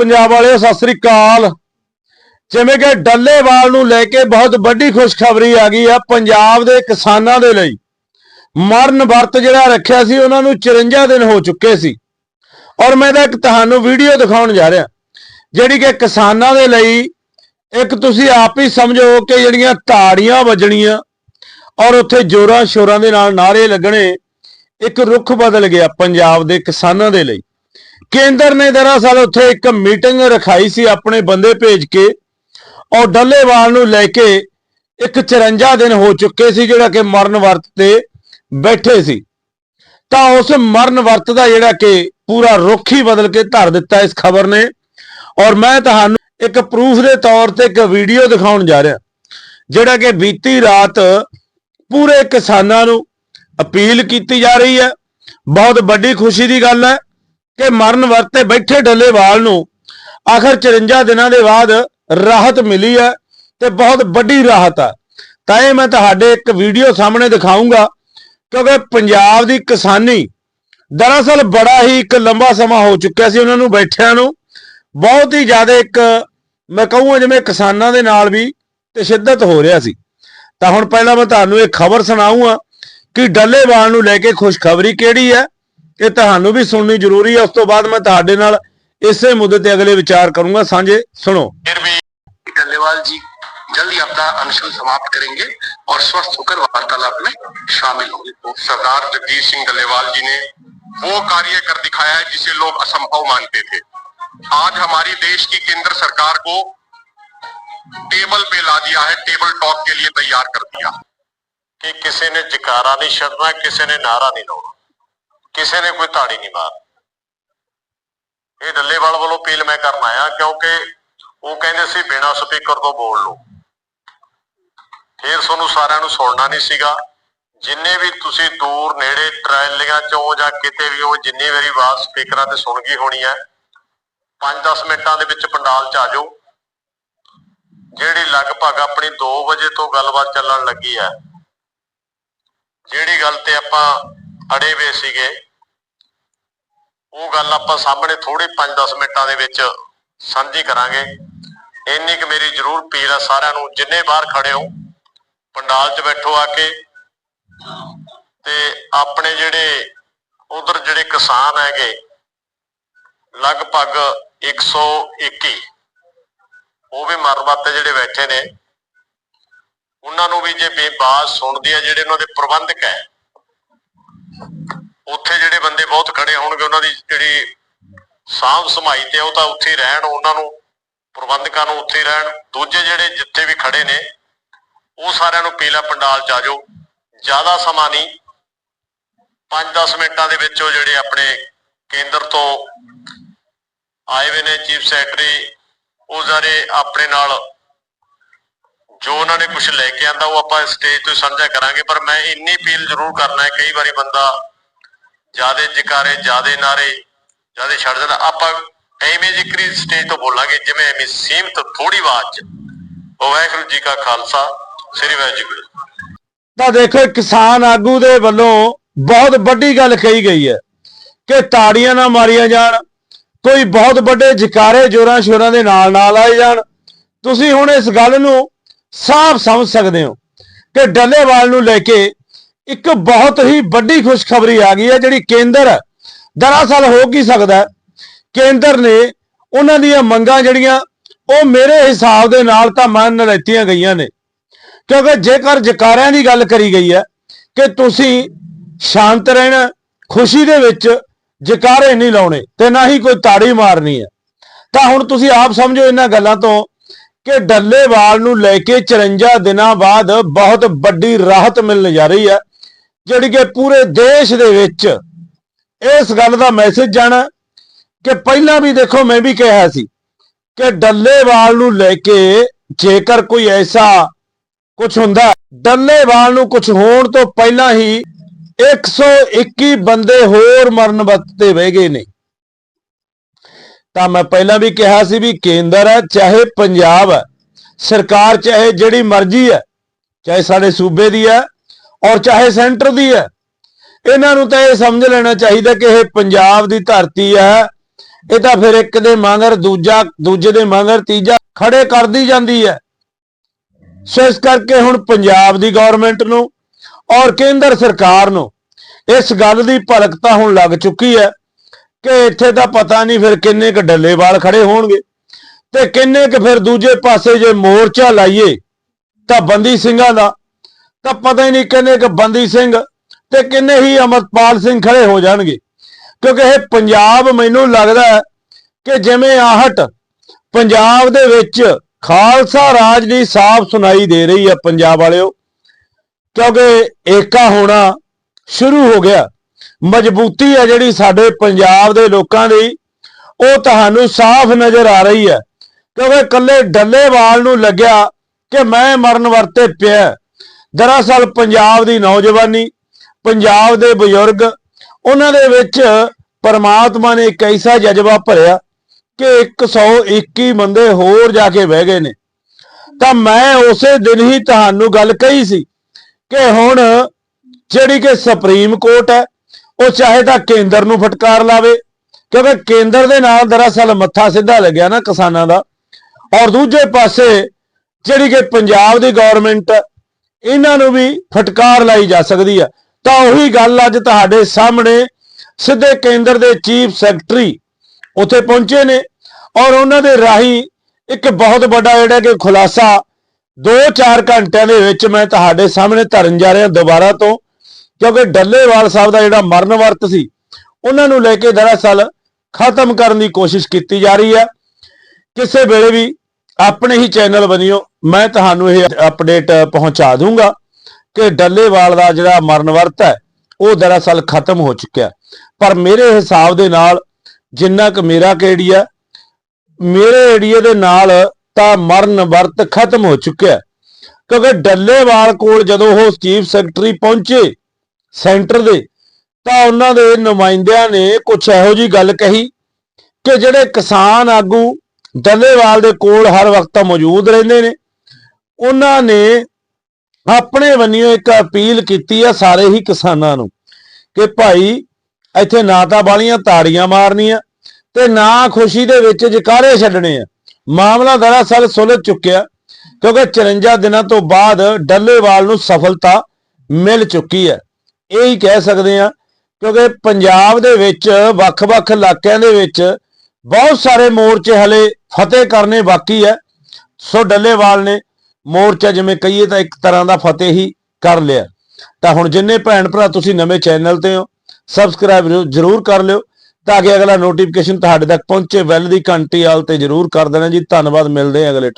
ਪੰਜਾਬ ਵਾਲਿਓ, ਸਤਿ ਸ੍ਰੀ ਅਕਾਲ। ਜਿਵੇਂ ਕਿ ਡੱਲੇਵਾਲ ਨੂੰ ਲੈ ਕੇ ਬਹੁਤ ਵੱਡੀ ਖੁਸ਼ਖਬਰੀ ਆ ਗਈ ਆ ਪੰਜਾਬ ਦੇ ਕਿਸਾਨਾਂ ਦੇ ਲਈ। ਮਰਨ ਵਰਤ ਜਿਹੜਾ ਰੱਖਿਆ ਸੀ, ਉਹਨਾਂ ਨੂੰ 54 ਦਿਨ ਹੋ ਚੁੱਕੇ ਸੀ। ਔਰ ਮੈਂ ਤਾਂ ਇੱਕ ਤੁਹਾਨੂੰ ਵੀਡੀਓ ਦਿਖਾਉਣ ਜਾ ਰਿਹਾ। ਜਿਹੜੀ ਕਿ ਕਿਸਾਨਾਂ ਦੇ ਲਈ ਇੱਕ ਤੁਸੀਂ ਆਪ ਹੀ ਸਮਝੋ ਕਿ ਜਿਹੜੀਆਂ ਤਾੜੀਆਂ ਵੱਜਣੀਆਂ ਔਰ ਉੱਥੇ ਜੋਰਾਂ ਸ਼ੋਰਾਂ ਦੇ ਨਾਲ ਨਾਰੇ ਲੱਗਣੇ, ਇੱਕ ਰੁੱਖ ਬਦਲ ਗਿਆ ਪੰਜਾਬ ਦੇ ਕਿਸਾਨਾਂ ਦੇ ਲਈ। ਕੇਂਦਰ ਨੇ ਦਰਅਸਲ ਉੱਥੇ ਇੱਕ ਮੀਟਿੰਗ ਰਖਾਈ ਸੀ ਆਪਣੇ ਬੰਦੇ ਭੇਜ ਕੇ, ਔਰ ਡੱਲੇਵਾਲ ਨੂੰ ਲੈ ਕੇ ਇੱਕ 54 ਦਿਨ ਹੋ ਚੁੱਕੇ ਸੀ ਜਿਹੜਾ ਕਿ ਮਰਨ ਵਰਤ ਤੇ ਬੈਠੇ ਸੀ। ਤਾਂ ਉਸ ਮਰਨ ਵਰਤ ਦਾ ਜਿਹੜਾ ਕਿ ਪੂਰਾ ਰੁੱਖ ਹੀ ਬਦਲ ਕੇ ਧਰ ਦਿੱਤਾ ਇਸ ਖਬਰ ਨੇ, ਔਰ ਮੈਂ ਤੁਹਾਨੂੰ ਇੱਕ ਪ੍ਰੂਫ ਦੇ ਤੌਰ ਤੇ ਇੱਕ ਵੀਡੀਓ ਦਿਖਾਉਣ ਜਾ ਰਿਹਾ, ਜਿਹੜਾ ਕਿ ਬੀਤੀ ਰਾਤ ਪੂਰੇ ਕਿਸਾਨਾਂ ਨੂੰ ਅਪੀਲ ਕੀਤੀ ਜਾ ਰਹੀ ਹੈ। ਬਹੁਤ ਵੱਡੀ ਖੁਸ਼ੀ ਦੀ ਗੱਲ ਹੈ ਕਿ ਮਰਨ ਵਰਤੇ ਬੈਠੇ ਡੱਲੇਵਾਲ ਨੂੰ, ਆਖਰ 54 ਦਿਨਾਂ ਦੇ ਬਾਅਦ ਰਾਹਤ ਮਿਲੀ ਹੈ ਤੇ ਬਹੁਤ ਵੱਡੀ ਰਾਹਤ ਹੈ ਤਾਂ ਇਹ ਮੈਂ ਤੁਹਾਡੇ ਇੱਕ ਵੀਡੀਓ ਸਾਹਮਣੇ ਦਿਖਾਉਂਗਾ ਕਿਉਂਕਿ ਪੰਜਾਬ ਦੀ ਕਿਸਾਨੀ ਦਰਅਸਲ ਬੜਾ ਹੀ ਇੱਕ ਲੰਬਾ ਸਮਾਂ ਹੋ ਚੁੱਕਿਆ ਸੀ ਉਹਨਾਂ ਨੂੰ ਬੈਠਿਆਂ ਨੂੰ। ਬਹੁਤ ਹੀ ਜ਼ਿਆਦਾ ਇੱਕ ਮੈਂ ਕਹੂੰਗਾ ਜਿਵੇਂ ਕਿਸਾਨਾਂ ਦੇ ਨਾਲ ਵੀ ਤੇ ਸ਼ਿੱਦਤ ਹੋ ਰਿਹਾ ਸੀ। ਤਾਂ ਹੁਣ ਪਹਿਲਾਂ ਮੈਂ ਤੁਹਾਨੂੰ ਇਹ ਖਬਰ ਸੁਣਾਉਂਗਾ ਕਿ ਡੱਲੇਵਾਲ ਨੂੰ ਲੈ ਕੇ ਖੁਸ਼ਖਬਰੀ ਕਿਹੜੀ ਹੈ ਇਹ ਤੁਹਾਨੂੰ ਵੀ ਸੁਣਨੀ ਜ਼ਰੂਰੀ ਹੈ ਉਸ ਤੋਂ ਬਾਅਦ ਮੈਂ ਤੁਹਾਡੇ ਨਾਲ ਇਸੇ ਮੁੱਦੇ ਤੇ ਅਗਲੇ ਵਿਚਾਰ ਕਰੂੰਗਾ ਸਾਂਝੇ सुनो फिर भी डल्लेवाल जी जल्द ही अपना अनशन समाप्त करेंगे और स्वस्थ होकर वार्तालाप में शामिल होंगे तो सरदार जगदीश सिंह डल्लेवाल जी ने वो कार्य कर दिखाया है जिसे लोग असंभव मानते थे आज हमारी देश की केंद्र सरकार को टेबल पे ला दिया है टेबल टॉक के लिए तैयार कर दिया ਕਿ ਕਿਸੇ ਨੇ ਜਕਾਰਾ ਨਹੀਂ ਛੱਡਣਾ ਕਿਸੇ ਨੇ ਨਾਰਾ ਨਹੀਂ ਲਾਉਣਾ ਕਿਸੇ ਨੇ ਕੋਈ ਤਾੜੀ ਨਹੀਂ ਮਾਰਨੀ ਇਹ ਡੱਲੇਵਾਲ ਵੱਲੋਂ ਅਪੀਲ ਮੈਂ ਕਰਨ ਆਇਆ ਕਿਉਂਕਿ ਉਹ ਕਹਿੰਦੇ ਸੀ, ਬਿਨਾਂ ਸਪੀਕਰ ਤੋਂ ਬੋਲ ਲਓ। ਫਿਰ ਤੁਹਾਨੂੰ ਸਾਰਿਆਂ ਨੂੰ ਸੁਣਨਾ ਨਹੀਂ ਸੀਗਾ। ਜਿੰਨੇ ਵੀ ਤੁਸੀਂ ਦੂਰ ਨੇੜੇ ਟ੍ਰੈਲੀਆਂ ਚੋਂ ਜਾਂ ਕਿਤੇ ਵੀ ਉਹ ਜਿੰਨੀ ਵਾਰੀ ਆਵਾਜ਼ ਸਪੀਕਰਾਂ ਤੇ ਸੁਣ ਗਈ ਹੋਣੀ ਹੈ 5-10 ਮਿੰਟਾਂ ਦੇ ਵਿੱਚ ਪੰਡਾਲ ਚ ਆ ਜਾਓ। ਜਿਹੜੀ ਲਗਭਗ ਆਪਣੀ 2 ਵਜੇ ਤੋਂ ਗੱਲਬਾਤ ਚੱਲਣ ਲੱਗੀ ਹੈ, ਜਿਹੜੀ ਗੱਲ ਤੇ ਆਪਾਂ ਅੜੇ ਵੇ ਸੀਗੇ। ਉਹ ਗੱਲ ਆਪਾਂ ਸਾਹਮਣੇ ਥੋੜੇ 5-10 ਮਿੰਟਾਂ ਦੇ ਵਿੱਚ ਸਾਂਝੀ ਕਰਾਂਗੇ। ਇੰਨੀ ਕੁ ਮੇਰੀ ਜ਼ਰੂਰ ਅਪੀਲ ਆ ਸਾਰਿਆਂ ਨੂੰ, ਜਿੰਨੇ ਬਾਹਰ ਖੜੇ ਹੋ, ਪੰਡਾਲ 'ਚ ਬੈਠੋ ਆ ਕੇ। ਤੇ ਆਪਣੇ ਜਿਹੜੇ ਉਧਰ ਜਿਹੜੇ ਕਿਸਾਨ ਹੈਗੇ, ਲਗਭਗ 121 ਉਹ ਵੀ ਮਰਮਤ ਜਿਹੜੇ ਬੈਠੇ ਨੇ, ਉਹਨਾਂ ਨੂੰ ਵੀ ਜੇ ਬੇਬਾਜ਼ ਸੁਣਦੇ ਆ, ਜਿਹੜੇ ਉਹਨਾਂ ਦੇ ਪ੍ਰਬੰਧਕ ਹੈ ਉੱਥੇ ਜਿਹੜੇ ਬੰਦੇ ਬਹੁਤ ਖੜੇ ਹੋਣਗੇ, ਉਹਨਾਂ ਦੀ ਜਿਹੜੀ ਸਾਂਭ ਸਮਾਈ ਤੇ ਉਹ ਤਾਂ ਉੱਥੇ ਰਹਿਣ, ਉਹਨਾਂ ਨੂੰ ਪ੍ਰਬੰਧਕਾਂ ਨੂੰ ਉੱਥੇ ਰਹਿਣ। ਦੂਜੇ ਜਿਹੜੇ ਜਿੱਥੇ ਵੀ ਖੜੇ ਨੇ, ਉਹ ਸਾਰਿਆਂ ਨੂੰ ਪੀਲਾ ਪੰਡਾਲ ਚ ਆ ਜਾਓ। ਜ਼ਿਆਦਾ ਸਮਾਂ ਨਹੀਂ। 5-10 ਮਿੰਟਾਂ ਦੇ ਵਿੱਚ ਉਹ ਜਿਹੜੇ ਆਪਣੇ ਕੇਂਦਰ ਤੋਂ ਆਏ ਹੋਏ ਨੇ, ਚੀਫ ਸੈਕਟਰੀ, ਉਹ ਸਾਰੇ ਆਪਣੇ ਨਾਲ ਜੋ ਉਹਨਾਂ ਨੇ ਕੁਝ ਲੈ ਕੇ ਆਂਦਾ ਉਹ ਆਪਾਂ ਸਟੇਜ ਤੋਂ ਸਾਂਝਾ ਕਰਾਂਗੇ, ਪਰ ਮੈਂ ਇੰਨੀ ਅਪੀਲ ਜ਼ਰੂਰ ਕਰਨਾ ਹੈ, ਕਈ ਵਾਰੀ ਬੰਦਾ ਜਿਆਦੇ ਜਕਾਰੇ, ਜਿਆਦੇ ਨਾਰੇ, ਜਿਆਦੇ ਛੱਡ ਜਾਂਦਾ ਆਪਾਂ ਐਵੇਂ ਜ਼ਿਕਰੀ ਸਟੇਜ ਤੋਂ ਬੋਲਾਂਗੇ, ਜਿਵੇਂ ਐਵੇਂ ਸੀਮਤ ਥੋੜੀ ਆਵਾਜ਼ ਚ। ਉਹ ਵਾਹਿਗੁਰੂ ਜੀ ਕਾ ਖਾਲਸਾ, ਸ੍ਰੀ ਵਾਹਿਗੁਰੂ। ਤਾਂ ਦੇਖੋ ਕਿਸਾਨ ਆਗੂ ਦੇ ਵੱਲੋਂ ਬਹੁਤ ਵੱਡੀ ਗੱਲ ਕਹੀ ਗਈ ਹੈ ਕਿ ਤਾੜੀਆਂ ਨਾ ਮਾਰੀਆਂ ਜਾਣ, ਕੋਈ ਬਹੁਤ ਵੱਡੇ ਜਕਾਰੇ ਜੋਰਾਂ ਸ਼ੋਰਾਂ ਦੇ ਨਾਲ ਨਾਲ ਆਏ ਜਾਣ। ਤੁਸੀਂ ਹੁਣ ਇਸ ਗੱਲ ਨੂੰ ਸਾਫ਼ ਸਮਝ ਸਕਦੇ ਹੋ ਕਿ ਡੱਲੇਵਾਲ ਨੂੰ ਲੈ ਕੇ ਇੱਕ ਬਹੁਤ ਹੀ ਵੱਡੀ ਖੁਸ਼ਖਬਰੀ ਆ ਗਈ ਹੈ, ਜਿਹੜੀ ਕੇਂਦਰ ਦਰਅਸਲ ਹੋ ਕੀ ਸਕਦਾ ਕੇਂਦਰ ਨੇ ਉਹਨਾਂ ਦੀਆਂ ਮੰਗਾਂ ਜਿਹੜੀਆਂ, ਉਹ ਮੇਰੇ ਹਿਸਾਬ ਦੇ ਨਾਲ ਤਾਂ ਮੰਨ ਲੈਤੀਆਂ ਗਈਆਂ ਨੇ। ਕਿਉਂਕਿ ਜੇਕਰ ਜਕਾਰਿਆਂ ਦੀ ਗੱਲ ਕਰੀ ਗਈ ਹੈ ਕਿ ਤੁਸੀਂ ਸ਼ਾਂਤ ਰਹਿਣਾ, ਖੁਸ਼ੀ ਦੇ ਵਿੱਚ ਜਕਾਰੇ ਨਹੀਂ ਲਾਉਣੇ ਤੇ ਨਾ ਹੀ ਕੋਈ ਤਾੜੀ ਮਾਰਨੀ ਹੈ, ਤਾਂ ਹੁਣ ਤੁਸੀਂ ਆਪ ਸਮਝੋ ਇਹਨਾਂ ਗੱਲਾਂ ਤੋਂ ਕਿ ਡੱਲੇਵਾਲ ਨੂੰ ਲੈ ਕੇ 54 ਦਿਨਾਂ ਬਾਅਦ ਬਹੁਤ ਵੱਡੀ ਰਾਹਤ ਮਿਲਣ ਜਾ ਰਹੀ ਹੈ, ਜਿਹੜੀ ਕਿ ਪੂਰੇ ਦੇਸ਼ ਦੇ ਵਿੱਚ ਇਸ ਗੱਲ ਦਾ ਮੈਸੇਜ ਜਾਣਾ ਕਿ ਪਹਿਲਾਂ ਵੀ ਦੇਖੋ ਮੈਂ ਵੀ ਕਿਹਾ ਸੀ ਕਿ ਡੱਲੇਵਾਲ ਨੂੰ ਲੈ ਕੇ ਜੇਕਰ ਕੋਈ ਐਸਾ ਕੁਝ ਹੁੰਦਾ ਡੱਲੇਵਾਲ ਨੂੰ ਕੁਝ ਹੋਣ ਤੋਂ ਪਹਿਲਾਂ ਹੀ 121 ਬੰਦੇ ਹੋਰ ਮਰਨ ਵਕਤ ਤੇ ਬਹਿ ਗਏ ਨੇ। ਤਾਂ ਮੈਂ ਪਹਿਲਾਂ ਵੀ ਕਿਹਾ ਸੀ ਵੀ ਕੇਂਦਰ ਹੈ, ਚਾਹੇ ਪੰਜਾਬ ਹੈ, ਸਰਕਾਰ ਚਾਹੇ ਜਿਹੜੀ ਮਰਜ਼ੀ ਹੈ, ਚਾਹੇ ਸਾਡੇ ਸੂਬੇ ਦੀ ਹੈ ਔਰ ਚਾਹੇ ਸੈਂਟਰ ਦੀ ਹੈ, ਇਹਨਾਂ ਨੂੰ ਤਾਂ ਇਹ ਸਮਝ ਲੈਣਾ ਚਾਹੀਦਾ ਕਿ ਇਹ ਪੰਜਾਬ ਦੀ ਧਰਤੀ ਹੈ। ਇਹ ਤਾਂ ਫਿਰ ਇੱਕ ਦੇ ਮਗਰ, ਦੂਜਾ, ਦੂਜੇ ਦੇ ਮਗਰ, ਤੀਜਾ ਖੜੇ ਕਰਦੀ ਜਾਂਦੀ ਹੈ। ਸੋ ਇਸ ਕਰਕੇ ਹੁਣ ਪੰਜਾਬ ਦੀ ਗਵਰਨਮੈਂਟ ਨੂੰ ਔਰ ਕੇਂਦਰ ਸਰਕਾਰ ਨੂੰ ਇਸ ਗੱਲ ਦੀ ਭਲਕ ਤਾਂ ਹੁਣ ਲੱਗ ਚੁੱਕੀ ਹੈ। ਕਿ ਇੱਥੇ ਤਾਂ ਪਤਾ ਨਹੀਂ ਫਿਰ ਕਿੰਨੇ ਕ ਡੱਲੇਵਾਲ ਖੜੇ ਹੋਣਗੇ ਤੇ ਕਿੰਨੇ ਕ ਫਿਰ ਦੂਜੇ ਪਾਸੇ ਜੇ ਮੋਰਚਾ ਲਾਈਏ ਤਾਂ ਬੰਦੀ ਸਿੰਘਾਂ ਦਾ, ਤਾਂ ਪਤਾ ਹੀ ਨਹੀਂ ਕਿੰਨੇ ਕ ਬੰਦੀ ਸਿੰਘ ਤੇ ਕਿੰਨੇ ਹੀ ਅਮਰਪਾਲ ਸਿੰਘ ਖੜੇ ਹੋ ਜਾਣਗੇ। ਕਿਉਂਕਿ ਇਹ ਪੰਜਾਬ ਮੈਨੂੰ ਲੱਗਦਾ ਹੈ ਕਿ ਜਿਵੇਂ ਆਹਟ ਪੰਜਾਬ ਦੇ ਵਿੱਚ ਖਾਲਸਾ ਰਾਜ ਦੀ ਸਾਫ਼ ਸੁਣਾਈ ਦੇ ਰਹੀ ਹੈ ਪੰਜਾਬ ਵਾਲਿਓ, ਕਿਉਂਕਿ ਏਕਾ ਹੋਣਾ ਸ਼ੁਰੂ ਹੋ ਗਿਆ। ਮਜ਼ਬੂਤੀ ਹੈ ਜਿਹੜੀ ਸਾਡੇ ਪੰਜਾਬ ਦੇ ਲੋਕਾਂ ਦੀ, ਉਹ ਤੁਹਾਨੂੰ ਸਾਫ਼ ਨਜ਼ਰ ਆ ਰਹੀ ਹੈ। ਕਿਉਂਕਿ ਕੱਲੇ ਡੱਲੇਵਾਲ ਨੂੰ ਲੱਗਿਆ ਕਿ ਮੈਂ ਮਰਨ ਵਰਤੇ ਪਿਆ ਦਰਅਸਲ ਪੰਜਾਬ ਦੀ ਨੌਜਵਾਨੀ, ਪੰਜਾਬ ਦੇ ਬਜ਼ੁਰਗ, ਉਹਨਾਂ ਦੇ ਵਿੱਚ ਪਰਮਾਤਮਾ ਨੇ ਇੱਕ ਐਸਾ ਜਜ਼ਬਾ ਭਰਿਆ ਕਿ 121 ਬੰਦੇ ਹੋਰ ਜਾ ਕੇ ਬਹਿ ਗਏ ਨੇ। ਤਾਂ ਮੈਂ ਉਸੇ ਦਿਨ ਹੀ ਤੁਹਾਨੂੰ ਗੱਲ ਕਹੀ ਸੀ ਕਿ ਹੁਣ ਜਿਹੜੀ ਕਿ ਸੁਪਰੀਮ ਕੋਰਟ ਹੈ ਉਹ ਚਾਹੇ ਤਾਂ ਕੇਂਦਰ ਨੂੰ ਫਟਕਾਰ ਲਾਵੇ, ਕਿਉਂਕਿ ਕੇਂਦਰ ਦੇ ਨਾਲ ਦਰਅਸਲ ਮੱਥਾ ਸਿੱਧਾ ਲੱਗਿਆ ਨਾ ਕਿਸਾਨਾਂ ਦਾ। ਔਰ ਦੂਜੇ ਪਾਸੇ ਜਿਹੜੀ ਕਿ ਪੰਜਾਬ ਦੀ ਗਵਰਨਮੈਂਟ ਇਹਨਾਂ ਨੂੰ ਵੀ ਫਟਕਾਰ ਲਾਈ ਜਾ ਸਕਦੀ ਹੈ ਤਾਂ ਉਹੀ ਗੱਲ ਅੱਜ ਤੁਹਾਡੇ ਸਾਹਮਣੇ ਸਿੱਧੇ ਕੇਂਦਰ ਦੇ ਚੀਫ ਸੈਕਟਰੀ ਉੱਥੇ ਪਹੁੰਚੇ ਨੇ, ਔਰ ਉਹਨਾਂ ਦੇ ਰਾਹੀਂ ਇੱਕ ਬਹੁਤ ਵੱਡਾ ਜਿਹੜਾ ਕਿ ਖੁਲਾਸਾ 2-4 ਘੰਟਿਆਂ ਦੇ ਵਿੱਚ ਮੈਂ ਤੁਹਾਡੇ ਸਾਹਮਣੇ ਧਰਨ ਜਾ ਰਿਹਾ, ਦੁਬਾਰਾ ਤੋਂ ਕਿਉਂਕਿ ਡੱਲੇਵਾਲ ਸਾਹਿਬ ਦਾ ਜਿਹੜਾ ਮਰਨ ਵਰਤ ਸੀ, ਉਹਨਾਂ ਨੂੰ ਲੈ ਕੇ ਦਰਅਸਲ ਖਤਮ ਕਰਨ ਦੀ ਕੋਸ਼ਿਸ਼ ਕੀਤੀ ਜਾ ਰਹੀ ਹੈ। ਕਿਸੇ ਵੇਲੇ ਵੀ ਆਪਣੇ ਹੀ ਚੈਨਲ ਬਣਿਓ, ਮੈਂ ਤੁਹਾਨੂੰ ਇਹ ਅਪਡੇਟ ਪਹੁੰਚਾ ਦੂੰਗਾ ਕਿ ਡੱਲੇਵਾਲ ਦਾ ਜਿਹੜਾ ਮਰਨ ਵਰਤ ਹੈ, ਉਹ ਦਰਅਸਲ ਖਤਮ ਹੋ ਚੁੱਕਿਆ ਪਰ ਮੇਰੇ ਹਿਸਾਬ ਦੇ ਨਾਲ ਜਿੰਨਾ ਕੁ ਮੇਰਾ ਕਿਹੜੀਆ ਮੇਰੇ ਏਰੀਏ ਦੇ ਨਾਲ ਤਾਂ ਮਰਨ ਵਰਤ ਖਤਮ ਹੋ ਚੁੱਕਿਆ ਕਿਉਂਕਿ ਡੱਲੇਵਾਲ ਕੋਲ ਜਦੋਂ ਉਹ ਚੀਫ ਸੈਕਟਰੀ ਪਹੁੰਚੇ ਸੈਂਟਰ ਦੇ, ਤਾਂ ਉਹਨਾਂ ਦੇ ਨੁਮਾਇੰਦਿਆਂ ਨੇ ਕੁਝ ਇਹੋ ਜੀ ਗੱਲ ਕਹੀ ਕਿ ਜਿਹੜੇ ਕਿਸਾਨ ਆਗੂ ਡੱਲੇਵਾਲ ਦੇ ਕੋਲ ਹਰ ਵਕਤ ਮੌਜੂਦ ਰਹਿੰਦੇ ਨੇ, ਉਹਨਾਂ ਨੇ ਆਪਣੇ ਵੱਲੋਂ ਇੱਕ ਅਪੀਲ ਕੀਤੀ ਆ ਸਾਰੇ ਹੀ ਕਿਸਾਨਾਂ ਨੂੰ ਕਿ ਭਾਈ ਇੱਥੇ ਨਾ ਤਾਂ ਬਾਲੀਆਂ ਤਾੜੀਆਂ ਮਾਰਨੀਆਂ ਤੇ ਨਾ ਖੁਸ਼ੀ ਦੇ ਵਿੱਚ ਜਕਾਰੇ ਛੱਡਣੇ ਆ। ਮਾਮਲਾ ਦਰਅਸਲ ਸੁਲਝ ਚੁੱਕਿਆ ਕਿਉਂਕਿ 54 ਦਿਨਾਂ ਤੋਂ ਬਾਅਦ ਡੱਲੇਵਾਲ ਨੂੰ ਸਫਲਤਾ ਮਿਲ ਚੁੱਕੀ ਹੈ। ਇਹ ਹੀ ਕਹਿ ਸਕਦੇ ਆ ਕਿਉਂਕਿ ਪੰਜਾਬ ਦੇ ਵਿੱਚ, ਵੱਖ-ਵੱਖ ਇਲਾਕਿਆਂ ਦੇ ਵਿੱਚ ਬਹੁਤ ਸਾਰੇ ਮੋਰਚੇ ਹਲੇ ਫਤਿਹ ਕਰਨੇ ਬਾਕੀ ਹੈ। ਸੋ ਡੱਲੇਵਾਲ ਨੇ ਮੋਰਚਾ ਜਿਵੇਂ ਕਹੀਏ ਤਾਂ ਇੱਕ ਤਰ੍ਹਾਂ ਦਾ ਫਤਿਹ ਹੀ ਕਰ ਲਿਆ। ਤਾਂ ਹੁਣ ਜਿੰਨੇ ਭੈਣ ਭਰਾ ਤੁਸੀਂ ਨਵੇਂ ਚੈਨਲ ਤੇ ਹੋ, ਸਬਸਕ੍ਰਾਈਬ ਜ਼ਰੂਰ ਕਰ ਲਿਓ, ਤਾਂ ਕਿ ਅਗਲਾ ਨੋਟੀਫਿਕੇਸ਼ਨ ਤੁਹਾਡੇ ਤੱਕ ਪਹੁੰਚੇ। ਬੈਲ ਦੀ ਘੰਟੀ ਆਲ ਤੇ ਜ਼ਰੂਰ ਕਰ ਦੇਣਾ ਜੀ। ਧੰਨਵਾਦ, ਮਿਲਦੇ ਹਾਂ ਅਗਲੇ